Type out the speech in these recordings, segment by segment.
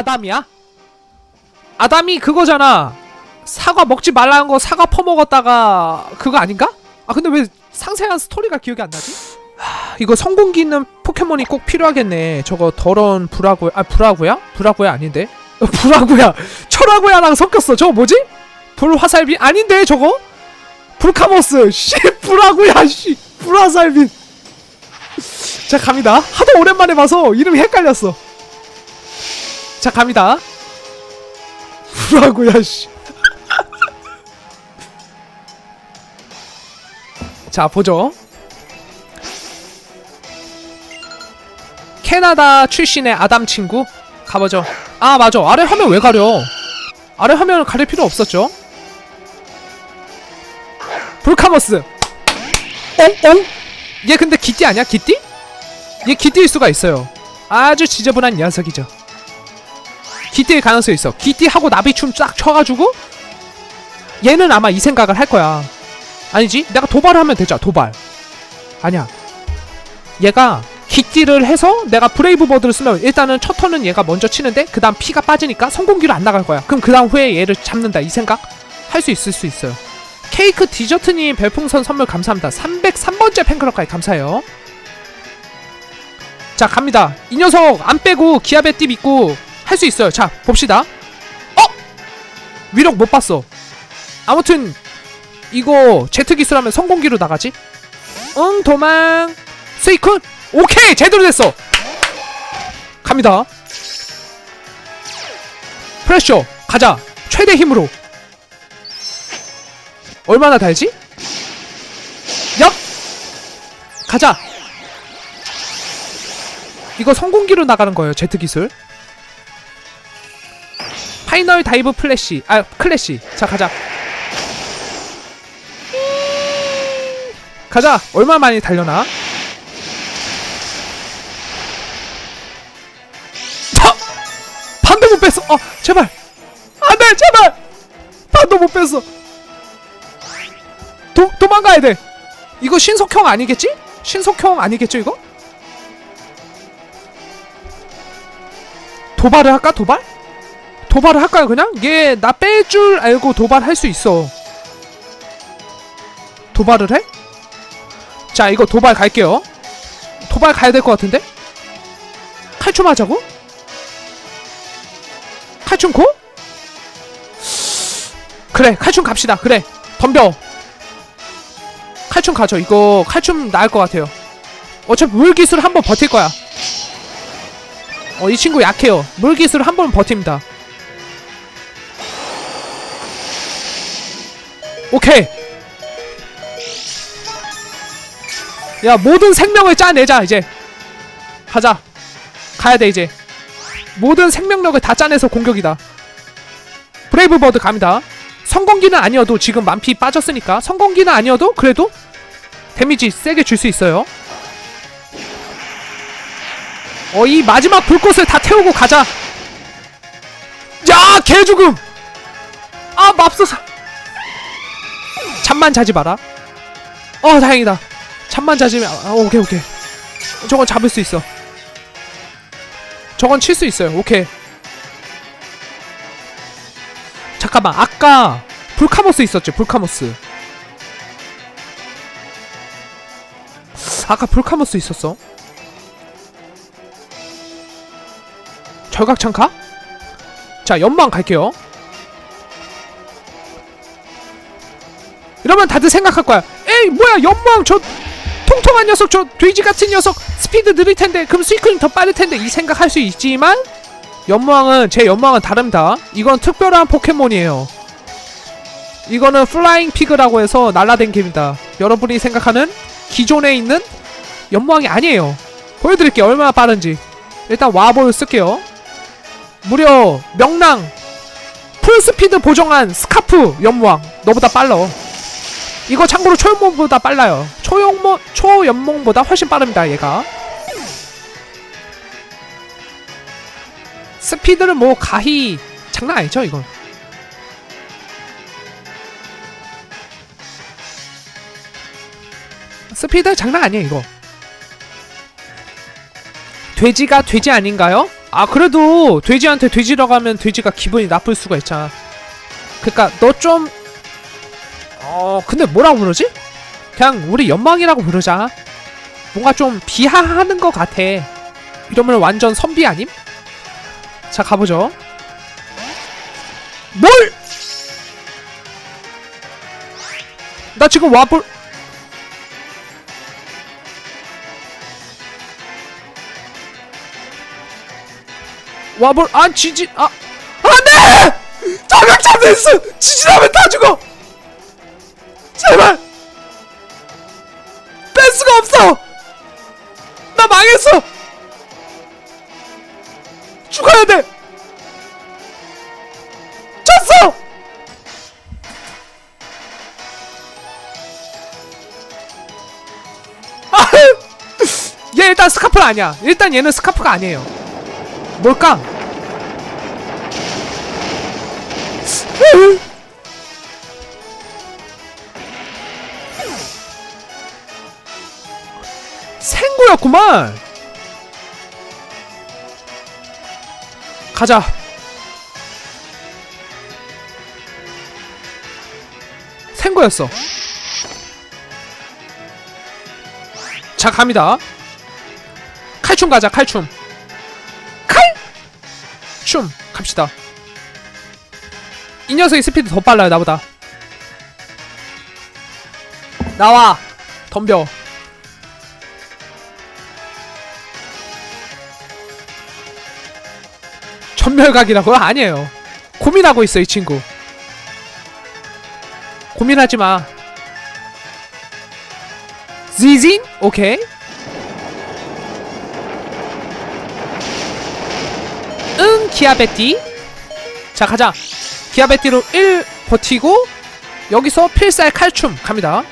아담이야? 아담이 그거잖아. 사과 먹지 말라는 거 사과 퍼먹었다가 그거 아닌가? 아 근데 왜 상세한 스토리가 기억이 안 나지? 하, 이거 성공기 있는 포켓몬이 꼭 필요하겠네. 저거 더러운 불화구야. 아 불화구야? 불화구야 아닌데? 어, 불화구야. 철화구야랑 섞였어. 저거 뭐지? 불화살비 아닌데 저거? 불카모스. 씨 불화구야. 씨 불화살비. 자 갑니다. 하도 오랜만에 봐서 이름이 헷갈렸어. 자 갑니다. 불화구야 씨. 자 보죠. 캐나다 출신의 아담 친구 가보죠. 아 맞아 아래 화면 왜 가려? 아래 화면 가릴 필요 없었죠. 불카머스. 엉엉. 얘 근데 기띠 아니야? 기띠? 얘 기띠일 수가 있어요. 아주 지저분한 녀석이죠. 기띠일 가능성이 있어. 기띠하고 나비춤 쫙 쳐가지고 얘는 아마 이 생각을 할 거야. 아니지? 내가 도발을 하면 되죠. 도발. 아니야. 얘가 기띠를 해서 내가 브레이브 버드를 쓰면 일단은 첫 턴은 얘가 먼저 치는데 그 다음 피가 빠지니까 성공기로 안 나갈 거야. 그럼 그 다음 후에 얘를 잡는다. 이 생각 할 수 있을 수 있어요. 케이크 디저트님 별풍선 선물 감사합니다. 303번째 팬클럽까지 감사해요. 자 갑니다. 이 녀석 안 빼고 기압의 띠 믿고 할 수 있어요. 자 봅시다. 어? 위력 못 봤어. 아무튼 이거 제트 기술하면 성공기로 나가지? 응 도망 스이쿤 오케이 제대로 됐어 갑니다 프레셔 가자 최대 힘으로 얼마나 달지? 얍 가자 이거 성공기로 나가는 거예요 제트 기술 파이널 다이브 플래시. 아 클래시. 자 가자. 가자. 얼마 많이 달려나? 파! 반도 못 뺐어. 어 제발. 안돼 제발. 반도 못 뺐어. 도, 도망가야 돼. 이거 신속형 아니겠지? 신속형 아니겠죠 이거? 도발을 할까 도발? 도발을 할까요 그냥? 얘 나 뺄 줄 알고 도발할 수 있어 도발을 해? 자 이거 도발 갈게요 도발 가야 될 것 같은데? 칼춤 하자고? 칼춤 고? 그래 칼춤 갑시다 그래 덤벼 칼춤 가죠 이거 칼춤 나을 것 같아요 어차피 물기술 한 번 버틸 거야 어 이 친구 약해요 물기술 한 번 버팁니다 오케이. 야 모든 생명을 짜내자 이제. 가자. 가야 돼 이제. 모든 생명력을 다 짜내서 공격이다. 브레이브 버드 갑니다. 성공기는 아니어도 지금 만피 빠졌으니까. 성공기는 아니어도 그래도 데미지 세게 줄 수 있어요. 어 이 마지막 불꽃을 다 태우고 가자. 야 개죽음! 아 맙소사 잠만 자지 마라. 어 다행이다. 잠만 자지면 아, 오케이 오케이. 저건 잡을 수 있어. 저건 칠 수 있어요. 오케이. 잠깐만 아까 불카모스 있었지 불카모스. 아까 불카모스 있었어? 절각창카? 자 연방 갈게요 이러면 다들 생각할 거야 에이 뭐야 연방 저 통통한 녀석 저 돼지 같은 녀석 스피드 느릴 텐데 그럼 스이클은 더 빠를 텐데 이 생각할 수 있지만 연무왕은 제 연무왕은 다릅니다. 이건 특별한 포켓몬이에요. 이거는 플라잉 피그라고 해서 날라댕깁니다. 여러분이 생각하는 기존에 있는 연무왕이 아니에요. 보여드릴게요. 얼마나 빠른지. 일단 와볼 쓸게요. 무려 명랑 풀스피드 보정한 스카프 연무왕 너보다 빨라. 이거 참고로 초연몽보다 빨라요. 초연몽 초연몽보다 훨씬 빠릅니다. 얘가. 스피드는 뭐 가히 장난 아니죠 이건. 스피드 장난 아니에요 이거. 돼지가 돼지 아닌가요? 아 그래도 돼지한테 돼지라고 하면 돼지가 기분이 나쁠 수가 있잖아 그니까 너 좀 어 근데 뭐라고 부르지? 그냥 우리 연망이라고 부르자 뭔가 좀 비하하는 것 같아 이러면 완전 선비 아님? 자 가보죠 뭘! 나 지금 와볼 와볼 아 지지 아 안돼 자격 잡혔어 지지하면 다 죽어 제발! 뺄 수가 없어! 나 망했어! 죽어야 돼! 졌어! 아, 얘 일단 스카프 아니야. 일단 얘는 스카프가 아니에요. 뭘까? 생고였구만. 가자. 생고였어. 자 갑니다. 칼춤 가자 칼춤. 칼! 춤 갑시다. 이 녀석의 스피드 더 빨라요 나보다. 나와 덤벼. 전멸각이라고요? 아니에요. 고민하고 있어 이 친구. 고민하지 마. 지진? 오케이. 응, 기아베티. 자, 가자. 기아베티로 1 버티고 여기서 필살 칼춤 갑니다.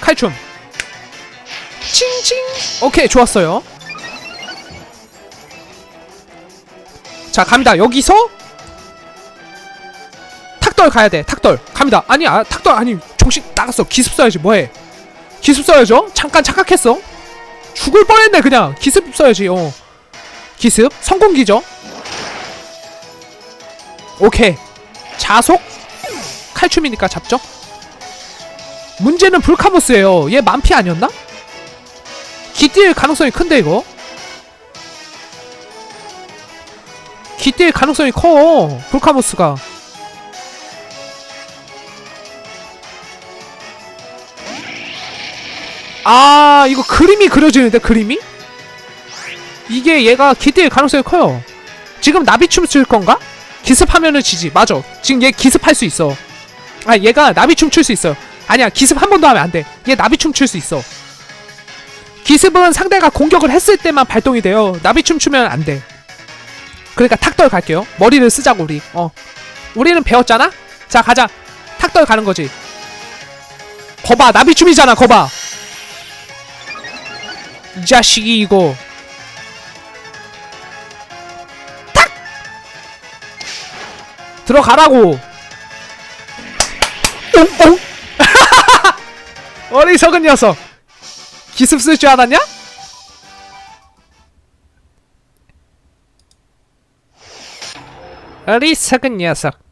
칼춤. 칭칭. 오케이, 좋았어요. 자, 갑니다. 여기서 탁돌 가야 돼. 탁돌. 갑니다. 아니, 아, 탁돌 아니. 정신 나갔어. 기습 써야지. 뭐해? 기습 써야죠. 잠깐 착각했어. 죽을 뻔했네 그냥. 기습 써야지. 어. 기습 성공기죠. 오케이. 자속 칼춤이니까 잡죠. 문제는 불카모스예요. 얘 만피 아니었나? 기뛸 가능성이 큰데 이거. 기뛸 가능성이 커. 불카모스가. 아 이거 그림이 그려지는데 그림이? 이게 얘가 기뛸 가능성이 커요. 지금 나비춤 쓸 건가? 기습하면은 지지. 맞아. 지금 얘 기습할 수 있어. 아 얘가 나비춤 출 수 있어요. 아니야 기습 한 번도 하면 안 돼. 얘 나비춤 출 수 있어. 기습은 상대가 공격을 했을 때만 발동이 돼요. 나비춤 추면 안 돼. 그러니까 탁돌 갈게요. 머리를 쓰자고 우리. 어. 우리는 배웠잖아. 자 가자. 탁돌 가는 거지. 거봐 나비춤이잖아. 거봐. 이 자식이 이거. 탁. 들어가라고. 옹옹. 어리석은 녀석. 기습 쓸 줄 알았냐? 어리석은 녀석.